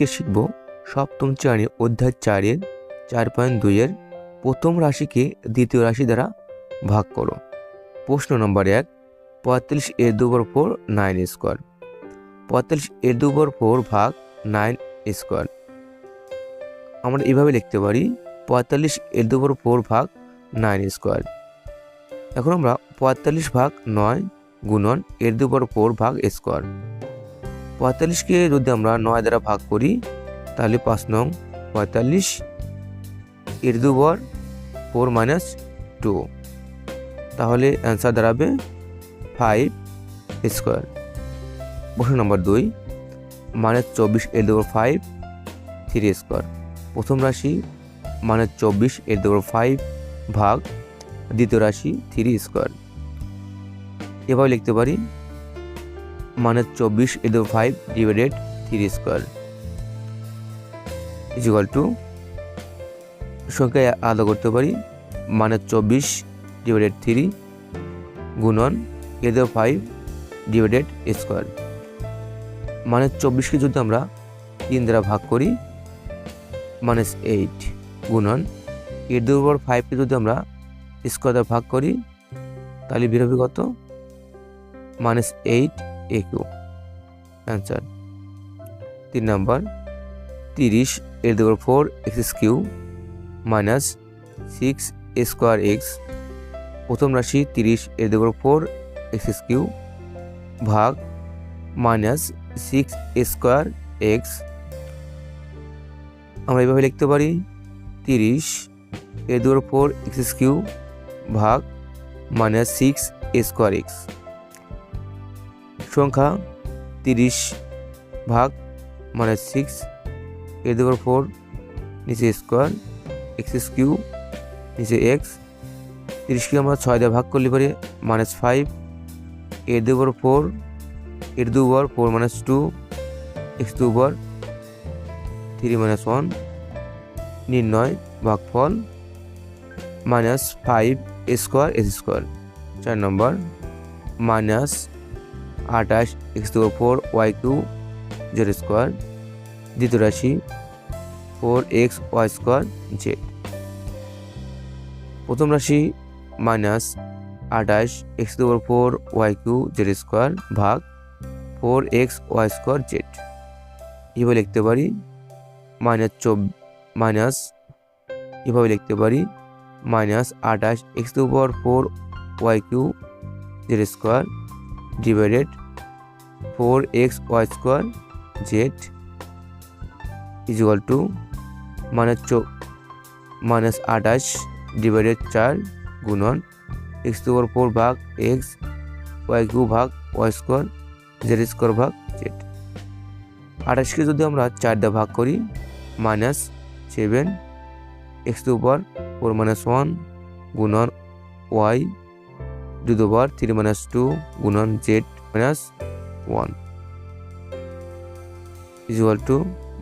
আজকে শিখব সপ্তম শ্রেণি অধ্যায় চারের চার পয়েন্ট দুইয়ের প্রথম রাশিকে দ্বিতীয় রাশি দ্বারা ভাগ করো। প্রশ্ন নম্বর এক, পঁয়তাল্লিশ এর দুবার ফোর নাইন স্কোয়ার। পঁয়তাল্লিশ এর দুবার ফোর ভাগ নাইন স্কোয়ার। আমরা এভাবে লিখতে পারি, পঁয়তাল্লিশ এর দুবার ফোর ভাগ নাইন স্কোয়ার। এখন আমরা পঁয়তাল্লিশ ভাগ নয় গুণন এর দুবার ফোর ভাগ স্কোয়ার। পঁয়তাল্লিশকে যদি আমরা নয় দ্বারা ভাগ করি, তাহলে পাঁচ নং পঁয়তাল্লিশ এর দুবার ফোর মাইনাস টু। তাহলে অ্যান্সার দাঁড়াবে ফাইভ স্কোয়ার। প্রশ্ন নম্বর দুই মানে চব্বিশ এর দুবার ফাইভ, থ্রি স্কোয়ার। প্রথম রাশি মানে চব্বিশ এর দুবার ফাইভ ভাগ, দ্বিতীয় রাশি থ্রি স্কোয়ার। এভাবে লিখতে পারি। মানে চব্বিশ into five divided three square equal to সংখ্যায় আলাদা করতে পারি মানে চব্বিশ ডিভাইডেড থ্রি গুণন এদের ফাইভ ডিভাইডেড স্কোয়ার মানে চব্বিশকে যদি আমরা তিন দ্বারা ভাগ করি মাইনাস এইট গুণন এর দুর্বর ফাইভকে যদি আমরা স্কোয়ার দ্বারা ভাগ করি, তাহলে বেরোবে কত? মাইনাস এইট এ অ্যান্সার তিন নম্বর, তিরিশ এর দুপুর four x q minus six square x. প্রথম রাশি তিরিশ এর দুপুর ফোর এক্স কিউ ভাগ মাইনাস সিক্স স্কোয়ার এক্স। আমরা এভাবে লিখতে পারি, তিরিশ এর দুপুর ফোর এক্স কিউ ভাগ মাইনাস সিক্স স্কোয়ার এক্স। সংখ্যা তিরিশ ভাগ মানে সিক্স এর দুবার ফোর নিচে স্কোয়ার এক্স কিউ নিচে এক্স তিরিশকে আমরা ছয় দিয়ে ভাগ করলে পারি মাইনাস ফাইভ এর দুবার ফোর এর দুবার ফোর মাইনাস টু এক্স দুবার থ্রি মাইনাস ওয়ান নির্ণয় ভাগফল minus five square s square চার নম্বর মাইনাস আঠাশ x to four y q z square দ্বিতীয় রাশি four x y square z প্রথম রাশি মাইনাস আঠাশ x to four y q z square ভাগ four x y square z এভাবে লিখতে পারি মাইনাস চব মাইনাস এভাবে লিখতে পারি মাইনাস আঠাশ x to four y q z square divided four x y square z equal to minus চো মাইনাস আঠাশ ডিভাইডেড চার গুণন এক্স টু ফোর ভাগ এক্স ওয়াই কিউ ভাগ ওয়াই স্কোয়ার জেড স্কোয়ার ভাগ জেড আঠাশকে যদি আমরা চার দিয়ে ভাগ করি minus seven x to power four minus one গুণন y to power three minus two গুণন z minus one equal to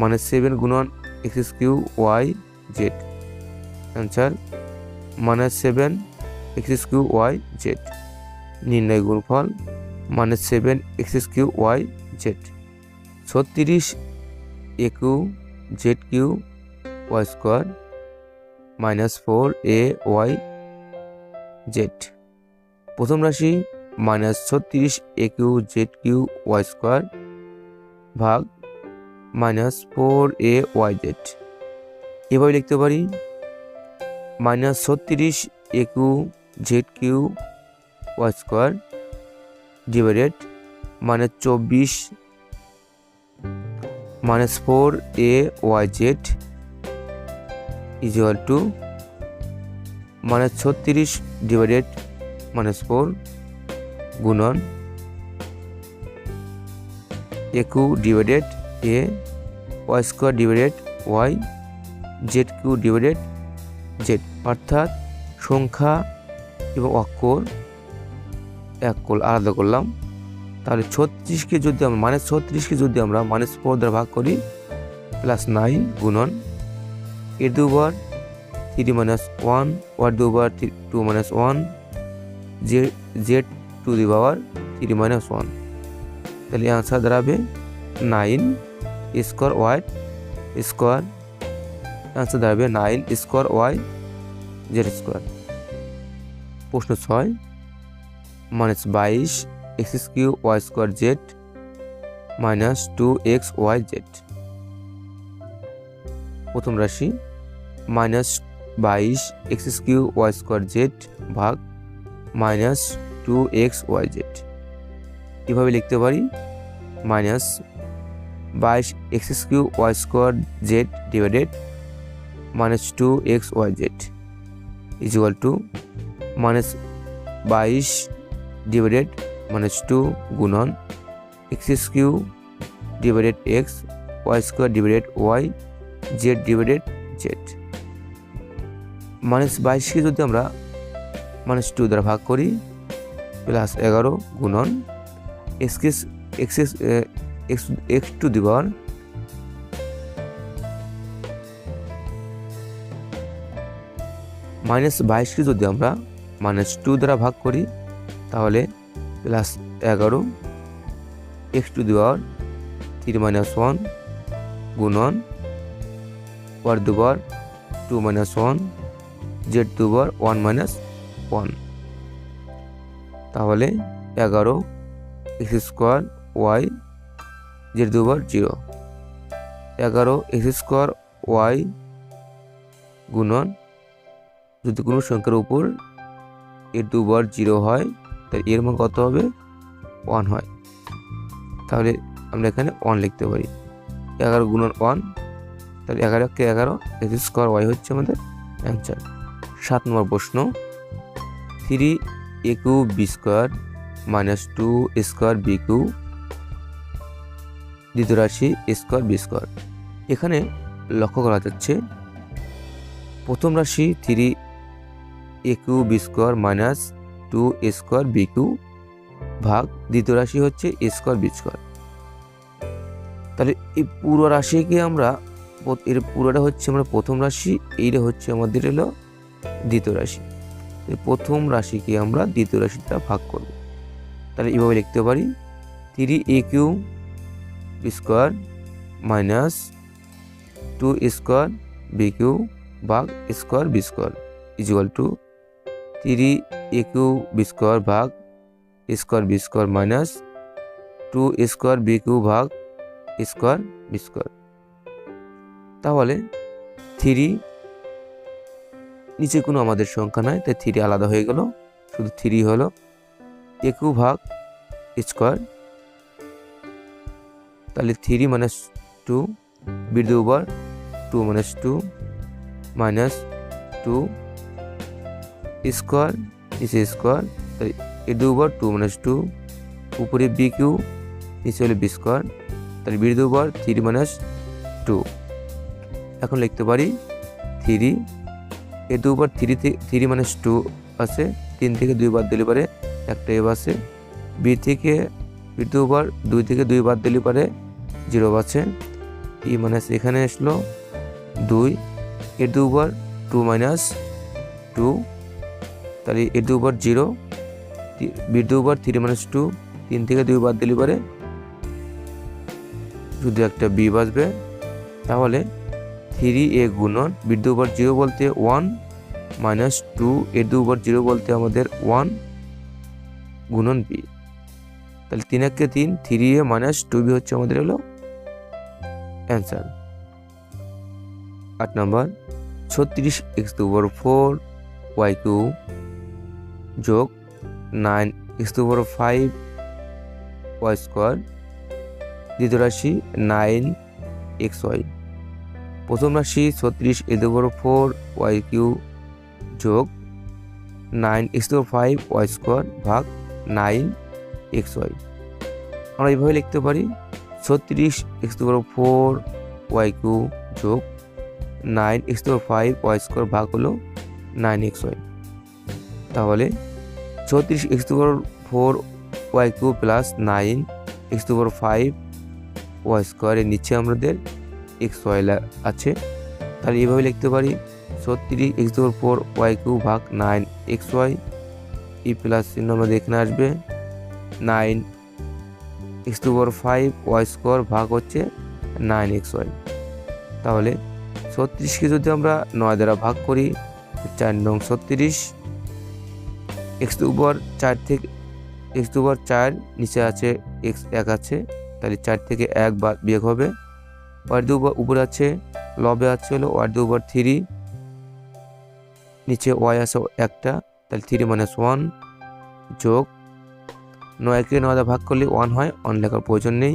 minus seven গুণন x q y z answer minus seven x q y z নির্ণয় গুণফল minus seven x q y z ছত্রিশ a q z q y square minus four a y z প্রথম রাশি minus ছত্রিশ a q z q y square ভাগ minus four a y z এভাবে লিখতে পারি। মাইনাস ছত্রিশ a q z q y square divided minus চব্বিশ minus four a y z equal to minus ছত্রিশ ডিভাইডেড মাইনাস ফোর গুণন a q divided a, y square divided y, z q divided z, অর্থাৎ সংখ্যা এবং অক্ষর এক call আলাদা করলাম। তাহলে ছত্রিশকে যদি আমরা মাইনাস ছত্রিশকে যদি আমরা মাইনাস ফোর ভাগ করি প্লাস নাইন গুণন এর দুবার থ্রি মাইনাস ওয়ান ওয়ার দুবার two minus one J, z to the power three minus one. তাহলে আনসার দাঁড়াবে nine square y square. Answer দাঁড়াবে nine square y z square. প্রশ্ন ছয় মাইনাস বাইশ x q y square z minus two x y z. প্রথম রাশি minus বাইশ x q y square z ভাগ minus two x y z এভাবে লিখতে পারি? মাইনাস বাইশ x q y square z divided minus two x y z equal to minus বাইশ divided minus two গুণন x q divided x y square divided y z divided z minus বাইশকে যদি আমরা minus two দ্বারা ভাগ করি plus এগারো গুণন x x x x to the power minus বাইশকে যদি আমরা মাইনাস টু দ্বারা ভাগ করি, তাহলে প্লাস এগারো x to the power three minus one গুণন ওয়ার দুবার টু মাইনাস ওয়ান জেড দুবার ওয়ান মাইনাস ওয়ান। তাহলে এগারো এক্স স্কোয়ার ওয়াই জেড দুবার জিরো। এগারো এক্স স্কোয়ার ওয়াই গুণন যদি কোনো সংখ্যার উপর এর দুবার জিরো হয়, তাহলে এর মান কত হবে? ওয়ান হয়। তাহলে আমরা এখানে ওয়ান লিখতে পারি। এগারো গুণন ওয়ান, তাহলে এগারো কে এগারো, এক্স স্কোয়ার ওয়াই হচ্ছে আমাদের অ্যান্সার। সাত নম্বর প্রশ্ন, three a q b square minus two square b q দ্বিতীয় রাশি স্কোয়ার বি স্কোয়ার। এখানে লক্ষ্য করা যাচ্ছে, প্রথম রাশি three a q b square minus two square b q ভাগ দ্বিতীয় রাশি হচ্ছে স্কোয়ার বি স্কোয়ার। তাহলে এই পুরো রাশিকে আমরা এর পুরোটা হচ্ছে আমরা প্রথম রাশি, এইটা হচ্ছে আমাদের হলো দ্বিতীয় রাশি। প্রথম রাশিকে আমরা দ্বিতীয় রাশিটা ভাগ করব। তাহলে এইভাবে লিখতে পারি three a q square minus two square b q ভাগ square b square equal to three a q b square ভাগ square b square minus two square b q ভাগ স্কোয়ার বি স্কোয়ার তাহলে থ্রি নিচে কোনো আমাদের সংখ্যা নাই, তাই থ্রি আলাদা হয়ে গেল। শুধু থ্রি হলো। একু ভাগ স্কোয়ার তাহলে থ্রি মাইনাস টু বীর দুবার two minus two minus two square নিচে স্কোয়ার তাহলে এ দুবার টু মাইনাস টু উপরে বি কিউ নিচে হলে বি স্কোয়ার তাহলে বীর দুবার থ্রি মাইনাস টু এখন লিখতে পারি থ্রি এ দুবার থ্রি থ্রি মাইনাস টু আছে, তিন থেকে দুই বাদ দিলে পারে একটা এব আছে বি থেকে বি দুবার, দুই থেকে দুই বাদ দিলে পারে জিরো আছে ই মাইনাস এখানে আসলো দুই, এ দুবার টু মাইনাস টু তাহলে এ দুবার জিরো বি দুবার থ্রি মাইনাস টু তিন থেকে দুই বাদ দিলে পারে শুধু একটা বি বাজবে, তাহলে থ্রি এ গুণন বি দুবার জিরো বলতে ওয়ান মাইনাস টু এ দুবার জিরো বলতে আমাদের ওয়ান গুণন বি তাহলে তিন একে তিন, three a minus two b হচ্ছে আমাদের হলো অ্যান্সার আট নম্বর, ছত্রিশ এক্স দুবার ফোর ওয়াই কিউ যোগ নাইন এক্স দুবার ফাইভ ওয়াই স্কোয়ার দ্বিতীয় রাশি নাইন এক্স ওয়াই। প্রথম রাশি ছত্রিশ এ দুবার ফোর ওয়াই কিউ যোগ nine x to five y square ভাগ নাইন এক্স ওয়াই আমরা এইভাবে লিখতে পারি ছত্রিশ x to four y q যোগ nine x to five y square ভাগ হলো নাইন এক্স ওয়াই তাহলে ছত্রিশ x to four y q plus nine x to five y স্কোয়ারের নিচে আমাদের এক্স ওয়াই আছে। তাহলে এইভাবে লিখতে পারি, ছত্রিশ এক্স দুপুর ফোর ওয়াই কিউ ভাগ নাইন এক্স ওয়াই ই প্লাস চিহ্ন আমাদের এখানে আসবে। নাইন এক্স দুপুর ফাইভ ওয়াই স্কোয়ার ভাগ হচ্ছে নাইন এক্স ওয়াই তাহলে ছত্রিশকে যদি আমরা নয় দ্বারা ভাগ করি, চার নং ছত্রিশ এক্স টু উপর চার থেকে এক্স টু উপর চার নিচে আছে এক্স এক আছে, তাহলে চার থেকে এক বাদ বিয়োগ হবে। ওয়ার দু উপরে আছে, লবে আছে হলো ওয়ার দু থ্রি নিচে ওয়াই আছে একটা, তাহলে থ্রি মাইনাস ওয়ান যোগ নয়কে নয় দ্বারা ভাগ করলে ওয়ান হয় ওয়ান লেখার প্রয়োজন নেই।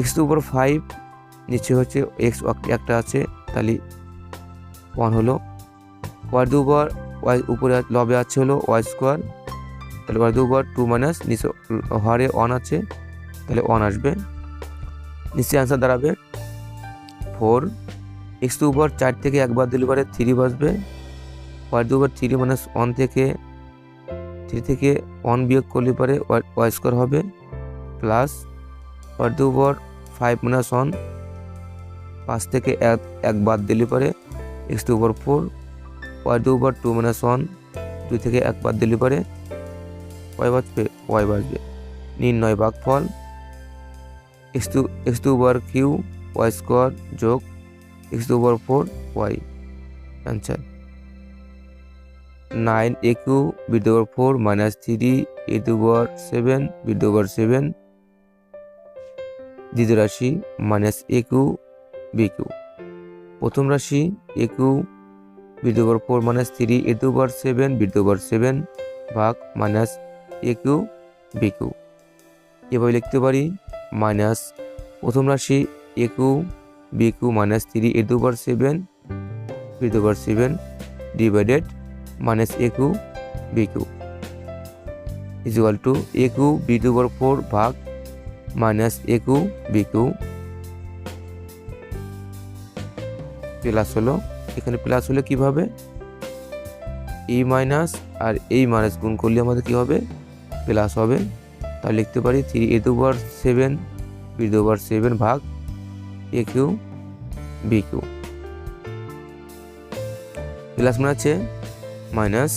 এক্স উপর ফাইভ নিচে হচ্ছে এক্স একটা আছে, তাহলে ওয়ান হলো ওয়ার দু উপর ওয়াই উপরে লবে আছে হলো ওয়াই স্কোয়ার তাহলে ওয়ার দু উপর টু মাইনাস নিচে হরে ওয়ান আছে, তাহলে ওয়ান আসবে। নিচে অ্যান্সার দাঁড়াবে। ফোর এক্স টু উপর চার থেকে একবার দিলে পরে থ্রি বসবে। ওয়াই দু উপর থ্রি মাইনাস ওয়ান থেকে থ্রি থেকে ওয়ান বিয়োগ করলে পরে ওয়াই স্কোয়ার হবে। প্লাস ওয়াই দু উপর ফাইভ মাইনাস ওয়ান পাঁচ থেকে এক এক বাদ দিলে পরে এক্স টু উপর ফোর ওয়াই টু উপর টু মাইনাস ওয়ান দুই থেকে এক বাদ দিলে পরে ওয়াই বাঁচবে ওয়াই বাঁচবে নির্ণয় বাঘ ফল এক্স টু এক্স টু উপর কিউ ওয়াই স্কোয়ার যোগ এক্স টু উপর four y answer nine a q bit over four minus three a two over seven bit over seven দ্বিতীয় রাশি minus a q b q প্রথম রাশি a q bit over four minus three a two over seven bit over seven ভাগ minus a q b q এভাবে লিখতে পারি। Minus প্রথম রাশি a q b q minus three a two seven bit over seven divided minus a q b q equal to a q b to four ভাগ minus a q b q plus হলো, এখানে plus হলে কীভাবে এই minus আর এই minus গুণ করলে আমাদের কি হবে? প্লাস হবে। তাহলে লিখতে পারি three a two over seven b over seven ভাগ a q b q plus মানে আছে মাইনাস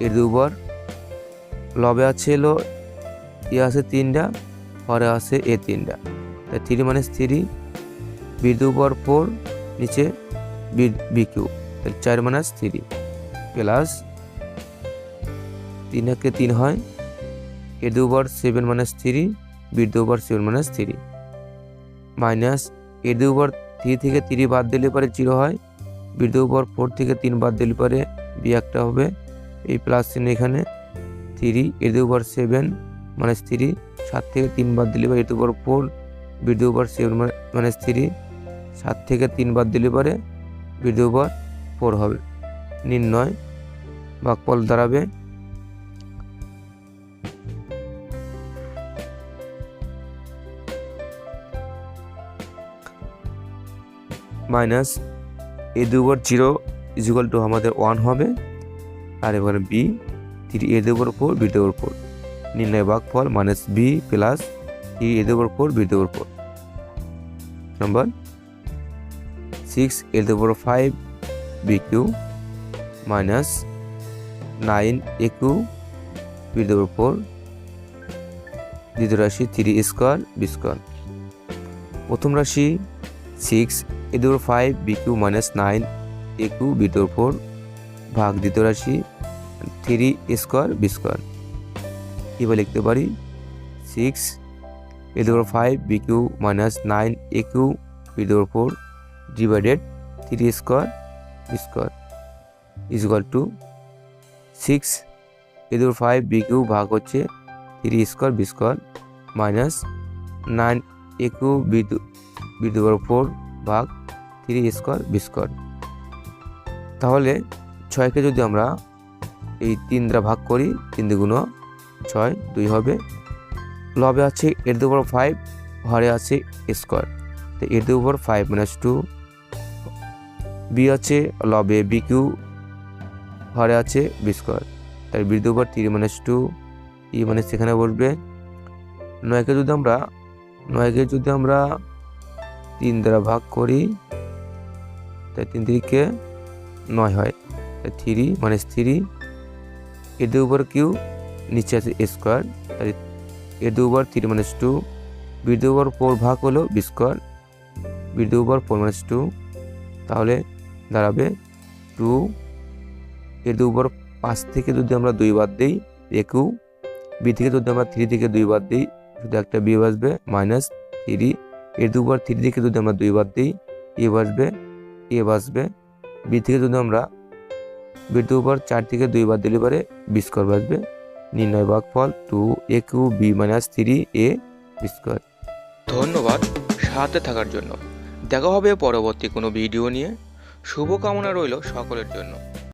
এর দু ওভার লবে আছে এলো এ আছে তিনটা, পরে আছে এ তিনটা। তাই থ্রি মাইনাস থ্রি বি দু ওভার ফোর নিচে বি বি কিউ তাহলে চার মাইনাস থ্রি প্লাস তিন একে তিন হয় a over seven minus three b দু over seven minus three minus a দু ওভার থ্রি থেকে থ্রি বাদ দিলে পরে জিরো হয় বি দু ওভার ফোর থেকে তিন বাদ দিলে পরে বি একটা হবে। এই প্লাস চিহ্ন এখানে থ্রি এ দু ওভার সেভেন মাইনাস থ্রি সাত থেকে তিন বাদ দিলে পরে এ ওভার ফোর বি দু ওভার সেভেন মাইনাস থ্রি সাত থেকে তিন বাদ দিলে পরে বি দু ওভার ফোর হবে। নির্ণয় ভাগফল দাঁড়াবে। মাইনাস এ দু ওভার জিরো ইজিক্যাল টু আমাদের ওয়ান হবে, আর এবারে বি থ্রি এ দু ওভার ফোর বি দু ওভার ফোর নির্ণয় ভাগফল minus b plus three a দু ওভার ফোর বি দু ওভার ফোর নম্বর সিক্স এ দু over five b q minus nine a q b দু ওভার ফোর দ্বিতীয় রাশি থ্রি স্কোয়ার বি স্কোয়ার প্রথম রাশি six a five b q minus nine a q b four ভাগ দ্বিতীয় রাশি থ্রি স্কোয়ার বি স্কোয়ার এবার লিখতে পারি six a five b q minus nine a q b to four divided three square b square is equal to six a five b q ভাগ হচ্ছে three square b square minus nine a q b b four ভাগ three square B square. তাহলে ছয়কে যদি আমরা এই তিন দ্বারা ভাগ করি, তিন দুগুণ ছয় দুই হবে। লবে আছে এর দুপুর ফাইভ, হরে আছে স্কোয়ার। তো এর দুপুর ফাইভ মাইনাস টু, বি আছে লবে বি কিউ, হরে আছে বি স্কোয়ার। তাই বি দুপুর থ্রি মাইনাস টু, ই মানে সেখানে বসবে। নয়কে যদি আমরা নয়কে যদি আমরা তিন দ্বারা ভাগ করি, তাই তিন তিরিকে নয় হয়। তাই থ্রি মাইনাস থ্রি এর দু উপর কিউ, নিচে আছে স্কোয়ার। তাই এর দু উপর three minus two b two over four ভাগ হলো b square, b two over four minus two তাহলে দাঁড়াবে টু এ দু ওভার পাঁচ থেকে যদি আমরা দুই বাদ দিই একু বি থেকে যদি আমরা থ্রি থেকে দুই বাদ দিই শুধু একটা বি বাসবে মাইনাস থ্রি। এ দুবার থ্রি থেকে যদি আমরা দুই বাদ দিই, এ বাসবে এ বাসবে বি থেকে যদি আমরা বি ওভার চার থেকে দুই বাদ দিলে পারে বি স্কোয়ার বাসবে নির্ণয় ভাগ ফল two a cube b minus three a b square ধন্যবাদ সাথে থাকার জন্য। দেখা হবে পরবর্তী কোনো ভিডিও নিয়ে। শুভকামনা রইল সকলের জন্য।